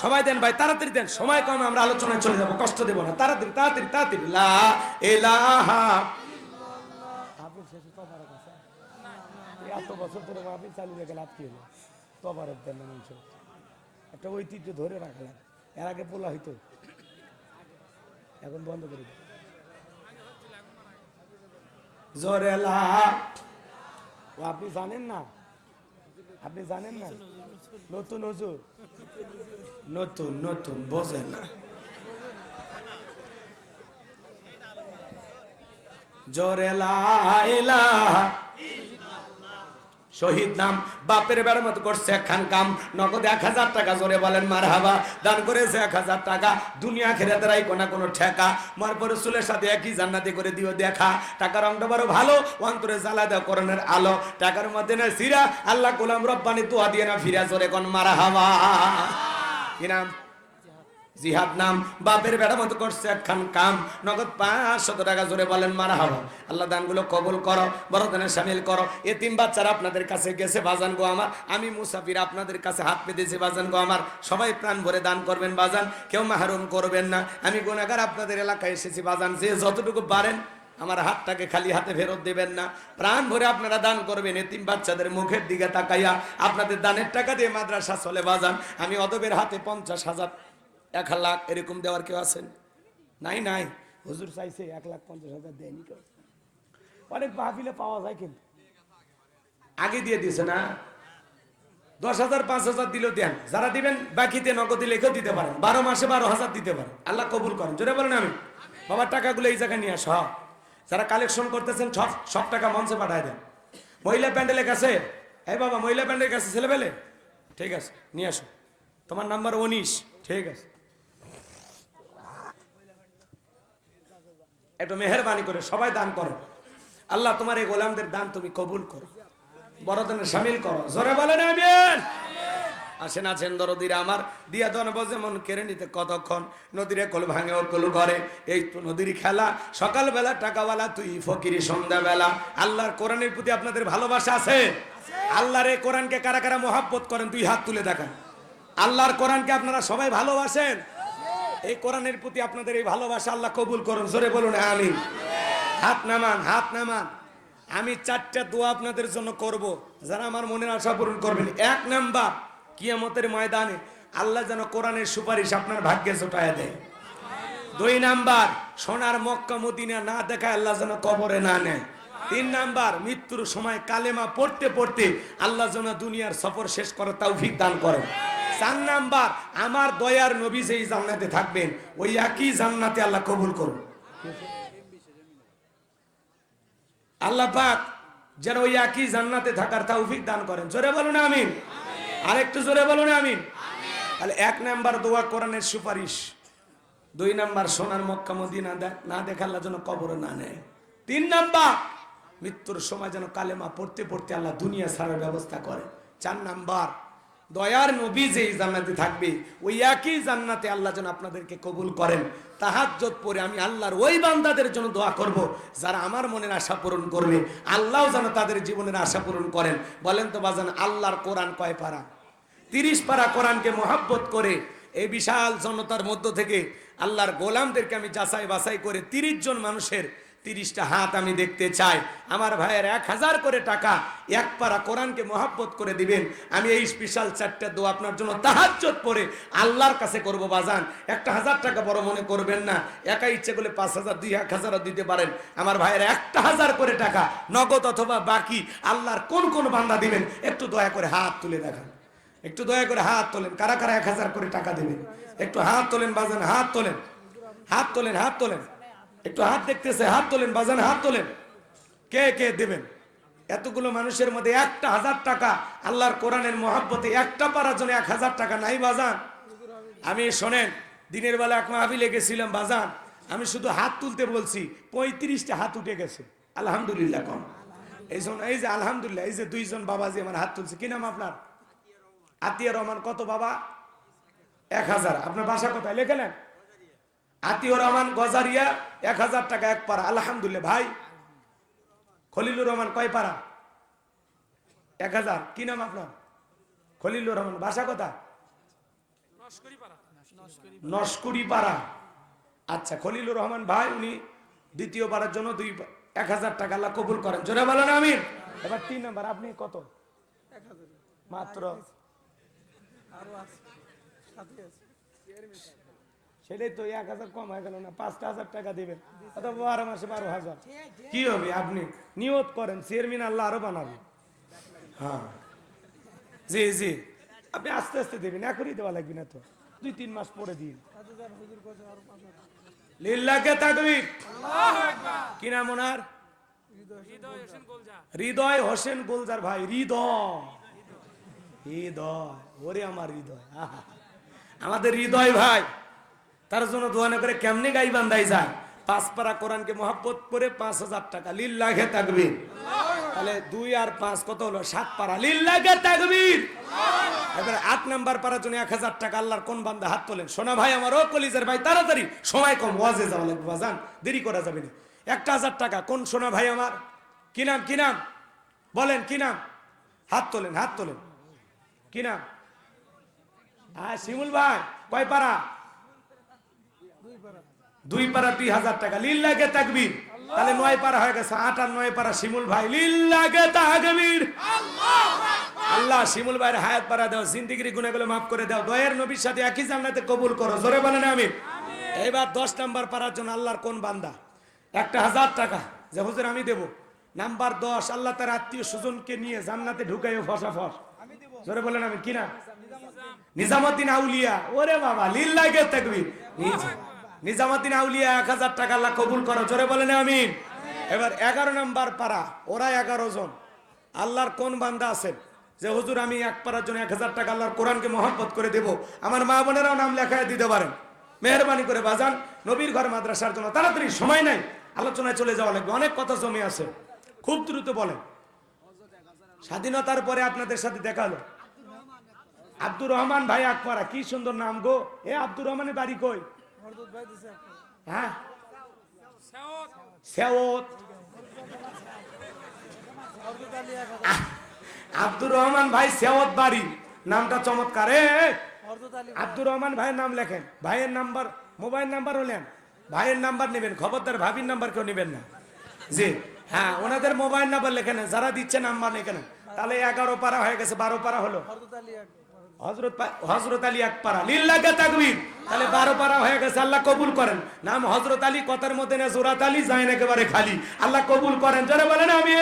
সবাই দেন ভাই, তাড়াতাড়ি দেন। সময় কম, আমরা আলোচনায় চলে যাব, কষ্ট দেব না। তাড়াতাড়ি তাড়াতাড়ি তাড়াতাড়ি। লা ইলাহা এত বছর ধরে মাহফিল চালু রেখে লাভ কি হলো। তবারক দেন মানুষ। একটা ঐতিহ্য ধরে রাখলাম। এর আগে বলা হইতো। এখন বন্ধ করে দিন। ও, আপনি জানেন না? আপনি জানেন না? নতুন হুজুর? নতুন নতুন, বোঝেন না। জোরে লা ইলাহা শহীদ নাম বাপের বেড়ার মতো করছে একখান কাম। নগদ এক হাজার টাকা জোরে বলেন মার হাবা দান করেছে এক হাজার টাকা। দুনিয়া খেরে তারাই কোনো কোনো ঠেকা। মার পরে চুলের সাথে একই জান্নাতি করে দিও দেখা। টাকার রংটা বড় ভালো, অন্তরে জ্বালা দেওয়া করণের আলো। টাকার মধ্যে না সিরা, আল্লাহ গোলাম রব্বানি তোয়া দিয়ে না ফিরা, জোরে কোন মারা হাওয়া কি নাম? জিহাদ নাম, বাপের বেড়া মতো করছে একখান কাম। নগদ পাঁচশত টাকা জোরে বলেন, মারা হব আল্লাহ দানগুলো কবুল করো বড়দানে সামিল করো। এতিম বাচ্চারা আপনাদের কাছে গেছে, বাজান গো আমার। আমি মুসাফির আপনাদের কাছে হাত পেতেছি, বাজান গো আমার। সবাই প্রাণ ভরে দান করবেন, বাজান। কেউ মাহরুম করবেন না। আমি গুণাগার আপনাদের এলাকায় এসেছি, বাজান। যে যতটুকু পারেন, আমার হাতটাকে খালি হাতে ফেরত দেবেন না। প্রাণ ভরে আপনারা দান করবেন, এতিম বাচ্চাদের মুখের দিকে তাকাইয়া। আপনাদের দানের টাকা দিয়ে মাদ্রাসা চলে, বাজান। আমি অদবের হাতে পঞ্চাশ হাজার এক লাখ এরকম দেওয়ার কেউ আছেন? নাই নাই। হুজুর চাইছে এক লাখ পঞ্চাশ হাজার দেয়নি কেউ। অনেক মাহফিলে পাওয়া যায় কিন্তু। আগে দিয়ে দিয়েছে না? দশ হাজার, পাঁচ হাজার দিলেও দেন। যারা দিবেন, বাকিতে নগদে লেখেও দিতে পারেন। বারো মাসে বারো হাজার দিতে পারেন। আল্লাহ কবুল করেন। জোরে বলেন আমি বাবার টাকাগুলো এই জায়গায় নিয়ে আসো হ্যাঁ। যারা কালেকশন করতেছেন, সব সব টাকা মঞ্চে পাঠায় দেন। মহিলা প্যান্ডেলের কাছে, এই বাবা, মহিলা প্যান্ডেলের কাছে ছেলে পেলে ঠিক আছে, নিয়ে আসো। তোমার নাম্বার উনিশ। ঠিক আছে। একটু মেহরবানি করে, সবাই দান করো। আল্লাহ তোমার এই গোলামদের দান তুমি কবুল করো। বড়দানে সামিল করো। জোরে বলেন আমিন। আসেন আছেন দরদিরা আমার। দিয়া দন বজে মন কেড়ে নিতে কতক্ষণ? নদীরে কোল ভাঙে ও কোল করে এই তো নদীর খেলা। সকালবেলা টাকাওয়ালা, তুই ফকিরি, সন্ধ্যাবেলা। আল্লাহর কোরআনের প্রতি আপনাদের ভালোবাসা আছে? আল্লাহর এই কোরআনকে কারা কারা মহাব্বত করেন তুই হাত তুলে দেখান। আল্লাহর কোরআনকে আপনারা সবাই ভালোবাসেন? এই কোরআনের প্রতি আপনাদের এই ভালোবাসা আল্লাহ কবুল করুন। জোরে বলুন, আমিন। হাত নামান হাত নামান। আমি চারটা দোয়া আপনাদের জন্য করব। যারা আমার মনের আশা পূরণ করবেন, এক নাম্বার, কিয়ামতের ময়দানে আল্লাহ যেন কোরআনের সুপারিশ আপনার ভাগ্যে জোটায় দেয়। দুই নাম্বার, সোনার মক্কা মদিনা না দেখায় আল্লাহ যেন কবরে না নেয়। তিন নাম্বার, মৃত্যুর সময় কালেমা পড়তে পড়তে আল্লাহ যেন দুনিয়ার সফর শেষ করে তৌফিক দান করেন। চার নাম্বার আমার দয়ার নবী যেই জান্নাতে থাকবেন ওই একই জান্নাতে আল্লাহ কবুল করুন। আল্লাহ পাক যেন ওই একই জান্নাতে থাকার তৌফিক দান করেন। জোরে বলুন আমিন। আরেকটু জোরে বলুন আমিন। তাহলে এক নাম্বার দোয়া কোরআনের সুপারিশ দুই নাম্বার সোনার মক্কা মদিনা না দেখাল্লা যেন কবর না নেয়। তিন নাম্বার মৃত্যুর সময় যেন কালেমা পড়তে পড়তে আল্লাহ দুনিয়া ছাড়ার ব্যবস্থা করে চার নাম্বার দয়ার নবী যেই জান্নাতে থাকবে, ওই একই জান্নাতে আল্লাহ যেন আপনাদেরকে কবুল করেন। তাহাজ্জত পরে আমি আল্লাহর ওই বান্দাদের জন্য দোয়া করব, যারা আমার মনের আশা পূরণ করবে আল্লাহও যেন তাদের জীবনের আশা পূরণ করেন। বলেন তো বাজান, আল্লাহর কোরআন কয় পারা? তিরিশ পারা কোরআনকে মহাব্বত করে, এই বিশাল জনতার মধ্য থেকে আল্লাহর গোলামদেরকে আমি যাচাই বাছাই করে তিরিশ জন মানুষের তিরিশটা হাত আমি দেখতে চাই। আমার ভাইয়ের এক হাজার করে টাকা এক পারা কোরআনকে মহাব্বত করে দিবেন। আমি এই স্পেশাল চারটা দো আপনার জন্য তাহাজ্জত পরে আল্লাহর কাছে করব বাজান। একটা হাজার টাকা বড় মনে করবেন না। একা ইচ্ছে করলে পাঁচ হাজার, দুই এক হাজারও দিতে পারেন। আমার ভাইয়ের একটা হাজার করে টাকা, নগদ অথবা বাকি, আল্লাহর কোন কোন বান্দা দিবেন? একটু দয়া করে হাত তুলে দেখান। একটু দয়া করে হাত তোলেন। কারা কারা এক হাজার করে টাকা দেবেন? একটু হাত তোলেন বাজান, হাত তোলেন। হাত তোলেন হাত তোলেন। একটু হাত দেখতেছে, হাত তোলেন, বাজান, হাত তোলেন। কে কে দেবেন? এতগুলো মানুষের মধ্যে একটা হাজার টাকা, আল্লাহর কোরআনের মহাব্বতে একটা পারার জন্য এক হাজার টাকা নাই, বাজান। আমি, শোনেন, দিনের বেলা এক মাহবিলে গেছিলাম, বাজান। আমি শুধু হাত তুলতে বলছি, পঁয়ত্রিশটা হাত উঠে গেছে। আলহামদুলিল্লাহ কম। এই জন্য, এই যে আলহামদুলিল্লাহ, এই যে দুইজন বাবাজি আমার হাত তুলছে। কি নাম আপনার? আতিয়া রহমান, কত বাবা? এক হাজার। আপনার বাসা কোথায়? লেখেলেন আতিউর রহমান গজারিয়া এক হাজার টাকা এক পারা আলহামদুলিল্লাহ, ভাই। খলিলুর রহমান কয় পারা এক হাজার। কি নাম আপনার? খলিলুর রহমান, বাসা কথা নস্করি পাড়া। আচ্ছা খলিলুর রহমান ভাই, উনি দ্বিতীয়বারের জন্য দুই এক হাজার টাকা আল্লাহ কবুল করেন। জোরে বলেন আমি এবার তিন নাম্বার, আপনি কত? মাত্র। সেটাই তো এক হাজার কম হয়ে গেল না পাঁচটা হাজার টাকা দেবেন অথবা বারো মাসে বারো হাজার। কি হবে আপনি? নিয়ত করেন চেয়ারম্যান আল্লাহ আরও বানাবে। হ্যাঁ। জি জি। আপনি আস্তে আস্তে দেবেন এখনই দেওয়া লাগবে না তো। দুই তিন মাস পরে দিন। লিল্লাকে তাকবীর। কি নাম ওনার? হৃদয় হোসেন গোলজার। ভাই হৃদয়। হৃদয় ওরে আমার হৃদয়। আমাদের হৃদয় ভাই। তার জন্য দোয়ানে করে কেমনি গাই বান্ধাই যায়? পাঁচ পারা কোরআনকে মহাব্বত করে পাঁচ হাজার টাকা লিল্লাহে তাকবীর। তাহলে দুই আর পাঁচ কত হলো? সাত পারা লিল্লাহে তাকবীর। এবারে আট নাম্বার পারার জন্য এক হাজার টাকা আল্লাহর কোন বান্দা হাত তোলেন? সোনা ভাই, আমার ও কলিজের ভাই, তাড়াতাড়ি। সময় কম, ওয়াজে যাওয়া লাগবে, বাজান। দেরি করা যাবে না। একটা হাজার টাকা। কোন সোনা ভাই আমার? কি নাম কি নাম? বলেন, কি নাম? হাত তোলেন হাত তোলেন। কি নাম? হ্যাঁ শিমুল ভাই, কয় পারা দুই পারা দুই হাজার টাকা লিল্লাকে তাকবীর। তাহলে নয় পারা হয়ে গেছে আট আর নয় পারা শিমুল ভাই। লিল্লাকে তাকবীর। আল্লাহ শিমুল ভাইয়ের হায়াত পারা দাও, জিন্দিগির গুণাগুলো মাফ করে দাও, দয়ের নবীর সাথে একই জান্নাতে কবুল করো। জোরে বলেন আমি এবার দশ নাম্বার পারার জন্য আল্লাহর কোন বান্দা? একটা হাজার টাকা, যে হুজুর আমি দেব। নাম্বার দশ, আল্লাহ তার আত্মীয় সুজনকে নিয়ে জান্নাতে ঢুকাইও ফসা ফস জোরে বলেন আমি কিনা নিজামুদ্দিন আউলিয়া। ওরে বাবা, লীল লিল্লাকে তাকবীর। নিজ- নিজামুদ্দিন আউলিয়া এক হাজার টাকা আল্লাহ কবুল করো জোরে বলেন আমি এবার এগারো নাম্বার পারা ওরা এগারো জন। আল্লাহর কোন বান্দা আছেন যে হুজুর আমি এক পারার জন্য এক হাজার টাকা আল্লাহর কোরআনকে মহব্বত করে দেব। আমার মা বোনেরাও নাম লেখায় দিতে পারেন। মেহরবানি করে বাজান নবীর ঘর মাদ্রাসার জন্য। তাড়াতাড়ি সময় নাই। আলোচনায় চলে যাওয়া লাগবে অনেক কথা জমে আছে। খুব দ্রুত বলেন। স্বাধীনতার পরে আপনাদের সাথে দেখা হলো। আব্দুর রহমান ভাই আকবরা কি সুন্দর নাম গো। এ আব্দুর রহমানের বাড়ি কই? হ্যাঁ? সেওত আব্দুর রহমান ভাই সেওত বাড়ি। নামটা চমৎকার আব্দুর রহমান ভাইয়ের নাম লেখেন। ভাইয়ের নাম্বার মোবাইল নাম্বার হলেন ভাইয়ের নাম্বার নেবেন খবরদার ভাবির নাম্বার কেউ নেবেন না। জি হ্যাঁ ওনাদের মোবাইল নাম্বার লেখেন যারা দিচ্ছে নাম্বার লেখেন। তাহলে এগারো পারা হয়ে গেছে বারো পারা হলো। হজরত হজরত আলী এক পারা লিল্লাকে তাকবীর। তাহলে বারো পারা হয়ে গেছে আল্লাহ কবুল করেন। নাম হজরত আলী কথার মধ্যে না জোরাত আলী যায় না একেবারে খালি। আল্লাহ কবুল করেন যারা বলেন আমি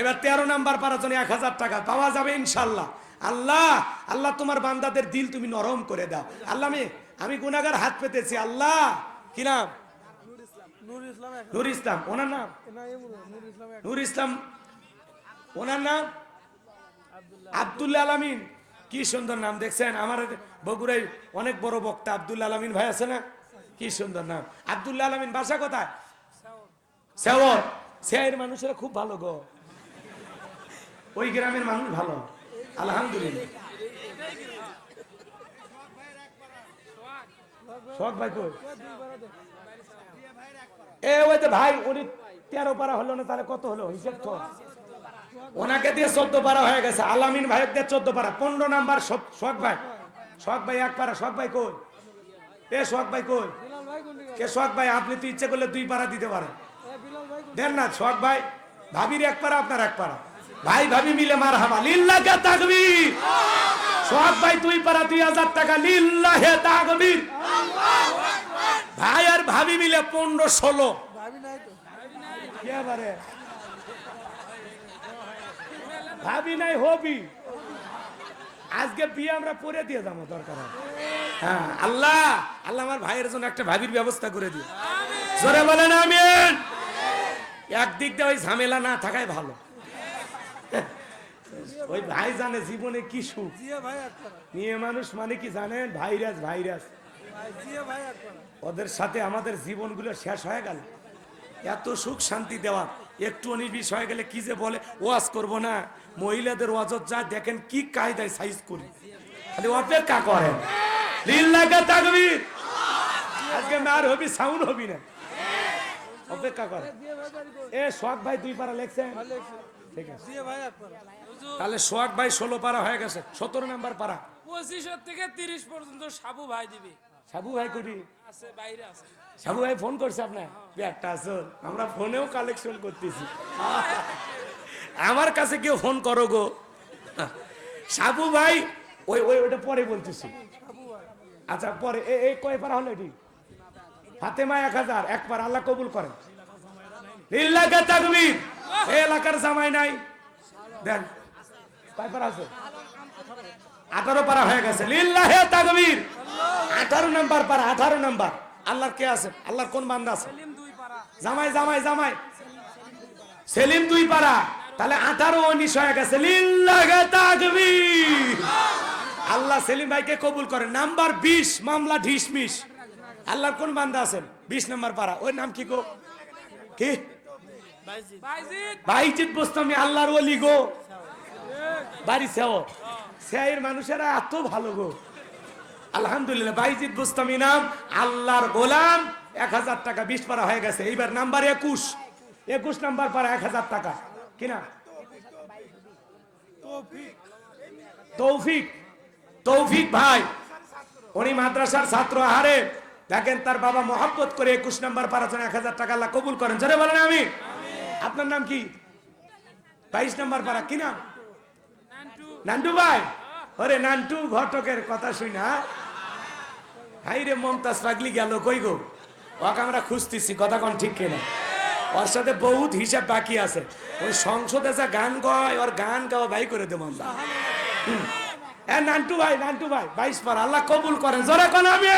এবার তেরো নাম্বার পারার জন্য এক হাজার টাকা পাওয়া যাবে ইনশাল্লাহ আল্লাহ আল্লাহ তোমার বান্দাদের দিল তুমি নরম করে দাও। আল্লাহ আমি আমি গুনাগার হাত পেতেছি। আল্লাহ কি নাম? নূর ইসলাম ওনার নাম? নুর ইসলাম ওনার নাম? আব্দুল্লাহ আলামিন। কি সুন্দর নাম দেখছেন? আমার বগুড়াই অনেক বড় বক্তা আব্দুল্লাহ আলামিন ভাই আছে না? কি সুন্দর নাম। আব্দুল্লাহ আলামিন বাসা কোথায়? সেওর সেয়ের মানুষেরা খুব ভালো গো। ওই গ্রামের মানুষ ভালো। আলহামদুলিল্লাহ। শখ ভাই কই? এ ওই তো ভাই উনি তেরো পারা হলো না তাহলে কত হলো? হিসেব তো। ওনাকে দিয়ে চোদ্দ পারা হয়ে গেছে। আলামিন ভাইয়ের দিয়ে চোদ্দ পারা পনেরো নাম্বার শখ- ভাই। শখ ভাই এক পারা শখ ভাই কই? এ শখ ভাই কই? ভাই কে শখ ভাই? আপনি তো ইচ্ছে করলে দুই পারা দিতে পারেন। ভাই দেন না শখ ভাই। ভাবির এক পারা আপনার এক পারা ভাই ভাবি মিলে মার হাবা লিল্লাহে তাকবীর। শখ ভাই দুই পারা দুই হাজার টাকা। লিল্লাহে তাকবীর। ভাই আর ভাবি মিলে পনেরো ষোলো। ভাবি নাই তো। কি এবারে ভাবি নাই হবি। আজকে বিয়ে আমরা পরে দিয়ে যাব দরকার হয়। আল্লাহ আল্লাহ আমার ভাইয়ের জন্য একটা ভাবির ব্যবস্থা করে দিও। জোরে বলেন আমিন। একদিক দিয়ে ওই ঝামেলা না থাকাই ভালো। ওই ভাই জানে জীবনে কি সুখ। মেয়ে মানুষ মানে কি জানেন? Virus virus. ওদের সাথে আমাদের জীবনগুলো শেষ হয়ে গেল। এত সুখ শান্তি দেওয়া একটু অনিবিষ হয়ে গেলে কি যে বলে? ওয়াজ করব না। মহিলাদের ওয়াজত যা দেখেন কি কায়দায় সাইজ করি। খালি অপেক্ষা করেন। লিল্লাকে তাকবীর। আজকে মার হবি সাউন্ড হবি না। অপেক্ষা করে জিয়া ভাই বাড়ি কোন এ শখ ভাই দুই পারা লেখছেন? ঠিক আছে। তাহলে সোহাগ ভাই ষোলো পারা হয়ে গেছে। সতেরো নাম্বার পারা। পঁচিশের থেকে তিরিশ পর্যন্ত সাবু ভাই দিবে। সাবু ভাই করি। সাবু ভাই ফোন করছে আপনার? একটা আসল। আমরা ফোনেও কালেকশন করতেছি। আমার কাছে কেউ ফোন করো গো। সাবু ভাই ওই ওই ওটা পরে বলতেছি। আচ্ছা পরে এই কয় পারা হলো এটি? ফাতেমা এক হাজার এক পার আল্লাহ কবুল করেন। লিল্লাকে তাকবীর। এই এলাকার জামাই নাই। দেন কয় পারা আছে? আঠারো পারা হয়ে গেছে। লিল্লাহে তাকবীর। আঠারো নাম্বার পারা আঠারো নাম্বার। আল্লাহর কে আছে? আল্লাহর কোন বান্দা আছে? সেলিম দুই পারা জামাই জামাই জামাই। সেলিম দুই পারা তাহলে আঠারো উনিশ হয়ে গেছে। আল্লাহ সেলিম ভাইকে কবুল করেন। নাম্বার বিশ মামলা ঢিসমিস আল্লাহর কোন বান্দা আছেন বিশ নাম্বার পারা ওই নাম কি গো? কি? বাইজিৎ বুঝতামি আল্লাহর ওলি গো। বাড়ি সেও সেয়ের মানুষেরা এত ভালো গো। আলহামদুলিল্লাহ বাইজিৎ বুস্তামি নাম, আল্লাহর গোলাম, এক হাজার টাকা বিশ পারা হয়ে গেছে। এইবার নাম্বার একুশ। একুশ নাম্বার পারা এক হাজার টাকা। কিনা তৌফিক। তৌফিক ভাই, উনি মাদ্রাসার ছাত্র, আহারে। দেখেন তার বাবা মহাব্বত করে একুশ নাম্বার পারার জন্য এক হাজার টাকা আল্লাহ কবুল করেন। জোরে বলেন আমি। আপনার নাম কি? বাইশ নাম্বার পারা, কি নাম? নান্টু। নান্টু ভাই? ওরে নান্টু, ঘটকের কথা শুই না। হাই রে মমতাজ পাগলি গেল কই গো? ওকে আমরা খুঁজতেছি কথা কোন ঠিক কিনা? ওর সাথে বহুত হিসাব বাকি আছে। ওই সংসদে যা গান গায় ওর গান গাওয়া ভাই করে দেবো এ নান্টু ভাই নান্টু ভাই বাইশ পার আল্লাহ কবুল করেন। জোরে কোন আমি।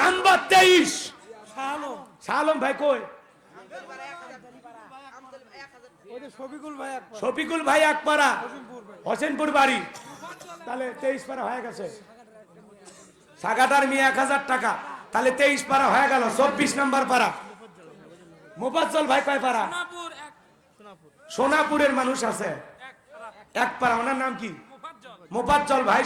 নাম্বার তেইশ। সালম ভাই কই? শফিকুল ভাই একপাড়া হোসেনপুর হোসেনপুর বাড়ি। তাহলে তেইশ পারা হয়ে গেছে। সাগাটার মেয়ে এক হাজার টাকা। তাহলে তেইশ পারা হয়ে গেল চব্বিশ নম্বর পারা। মোফাজ্জল ভাই কয় পারা? সোনাপুরের মানুষ আছে। এক পারা ওনার নাম কি? মোফাজ্জল ভাই